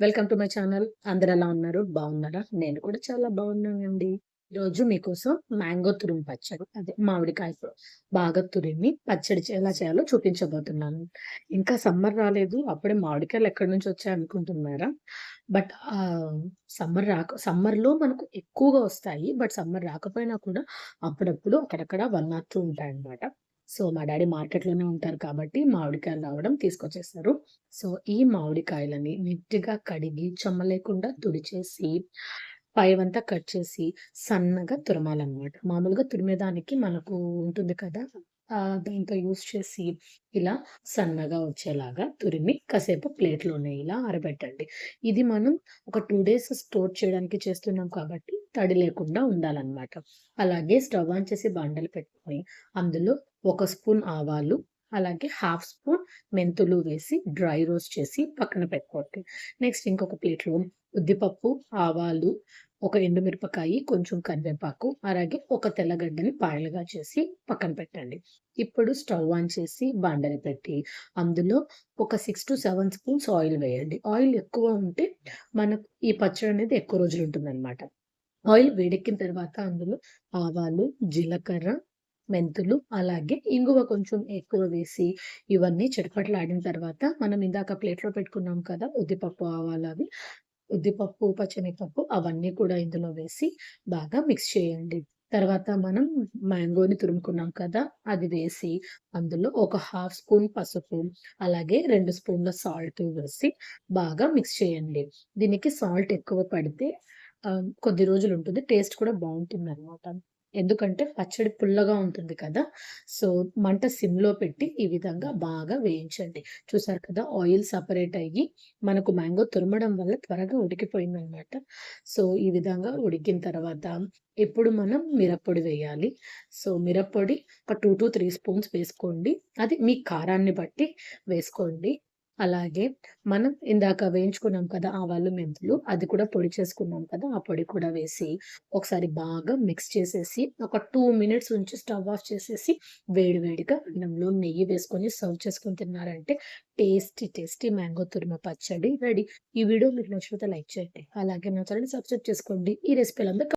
Welcome to my channel అందరు ఎలా ఉన్నారు? బాగున్నారా? నేను కూడా చాలా బాగున్నానండి. ఈరోజు మీకోసం మ్యాంగో తురిమి పచ్చడి అదే మామిడికాయ బాగా తురిమి పచ్చడి ఎలా చేయాలో చూపించబోతున్నాను. ఇంకా సమ్మర్ రాలేదు అప్పుడే మామిడికాయలు ఎక్కడి నుంచి వచ్చాయి అనుకుంటున్నారా? బట్ సమ్మర్ రాక సమ్మర్లో మనకు ఎక్కువగా వస్తాయి బట్ సమ్మర్ రాకపోయినా కూడా అప్పుడప్పుడు అక్కడక్కడ వన్ ఆర్ టూ ఉంటాయి అన్నమాట సో మా డాడీ మార్కెట్లోనే ఉంటారు కాబట్టి మామిడికాయలు రావడం తీసుకొచ్చేస్తారు సో ఈ మామిడికాయలని నీట్గా కడిగి చెమ్మ లేకుండా తుడిచేసి పైవంతా కట్ చేసి సన్నగా తురమాలన్నమాట. మామూలుగా తురిమేదానికి మనకు ఉంటుంది కదా దాంతో యూస్ చేసి ఇలా సన్నగా వచ్చేలాగా తురిమి కాసేపు ప్లేట్లోనే ఇలా ఆరబెట్టండి. ఇది మనం ఒక టూ డేస్ స్టోర్ చేయడానికి చేస్తున్నాం కాబట్టి తడి లేకుండా ఉండాలన్నమాట. అలాగే స్టవ్ ఆన్ చేసి బండలు పెట్టుకొని అందులో ఒక స్పూన్ ఆవాలు అలాగే హాఫ్ స్పూన్ మెంతులు వేసి డ్రై రోస్ట్ చేసి పక్కన పెట్టుకోండి నెక్స్ట్ ఇంకొక ప్లేట్లో ఉద్దిపప్పు ఆవాలు ఒక ఎండుమిరపకాయ కొంచెం కరివేపాకు అలాగే ఒక తెల్లగడ్డని పాయలుగా చేసి పక్కన పెట్టండి. ఇప్పుడు స్టవ్ ఆన్ చేసి బాండని పెట్టి అందులో ఒక six to seven spoons oil వేయండి. ఆయిల్ ఎక్కువ ఉంటే మనకు ఈ పచ్చడి అనేది ఎక్కువ రోజులు ఉంటుందన్నమాట. ఆయిల్ వేడెక్కిన తర్వాత అందులో ఆవాలు జీలకర్ర మెంతులు అలాగే ఇంగువ కొంచెం ఎక్కువ వేసి ఇవన్నీ చిటపటలాడిన తర్వాత మనం ఇందాక ప్లేట్లో పెట్టుకున్నాం కదా ఉద్దిపప్పు ఆవాలు అవి. ఉద్దిపప్పు పచ్చనిపప్పు అవన్నీ కూడా ఇందులో వేసి బాగా మిక్స్ చేయండి. తర్వాత మనం మ్యాంగోని తురుముకున్నాం కదా అది వేసి అందులో ఒక హాఫ్ స్పూన్ పసుపు అలాగే రెండు స్పూన్ల సాల్ట్ వేసి బాగా మిక్స్ చేయండి. దీనికి సాల్ట్ ఎక్కువ పడితే కొద్ది రోజులు ఉంటుంది టేస్ట్ కూడా బాగుంటుంది అనమాట ఎందుకంటే పచ్చడి పుల్లగా ఉంటుంది కదా. సో మంట సిమ్లో పెట్టి ఈ విధంగా బాగా వేయించండి. చూసారు కదా ఆయిల్ సపరేట్ అయ్యి మనకు మ్యాంగో తురమడం వల్ల త్వరగా ఉడికిపోయింది అనమాట సో ఈ విధంగా ఉడికిన తర్వాత ఇప్పుడు మనం మిరప్పొడి వేయాలి. సో మిరప్పొడి ఒక టూ టు త్రీ స్పూన్స్ వేసుకోండి. అది మీ కారాన్ని బట్టి వేసుకోండి. అలాగే మనం ఇందాక వేయించుకున్నాం కదా ఆవాలు మెంతులు అది కూడా పొడి చేసుకున్నాం కదా ఆ పొడి కూడా వేసి ఒకసారి బాగా మిక్స్ చేసేసి ఒక టూ మినిట్స్ ఉంచి స్టవ్ ఆఫ్ చేసేసి వేడి వేడిగా అన్నంలో నెయ్యి వేసుకొని సర్వ్ చేసుకొని తిన్నారంటే టేస్టీ టేస్టీ మ్యాంగో తురిమ పచ్చడి రెడీ. ఈ వీడియో మీకు నచ్చితే లైక్ చేయండి. అలాగే నా ఛానల్ సబ్స్క్రైబ్ చేసుకోండి. ఈ రెసిపీలందరూ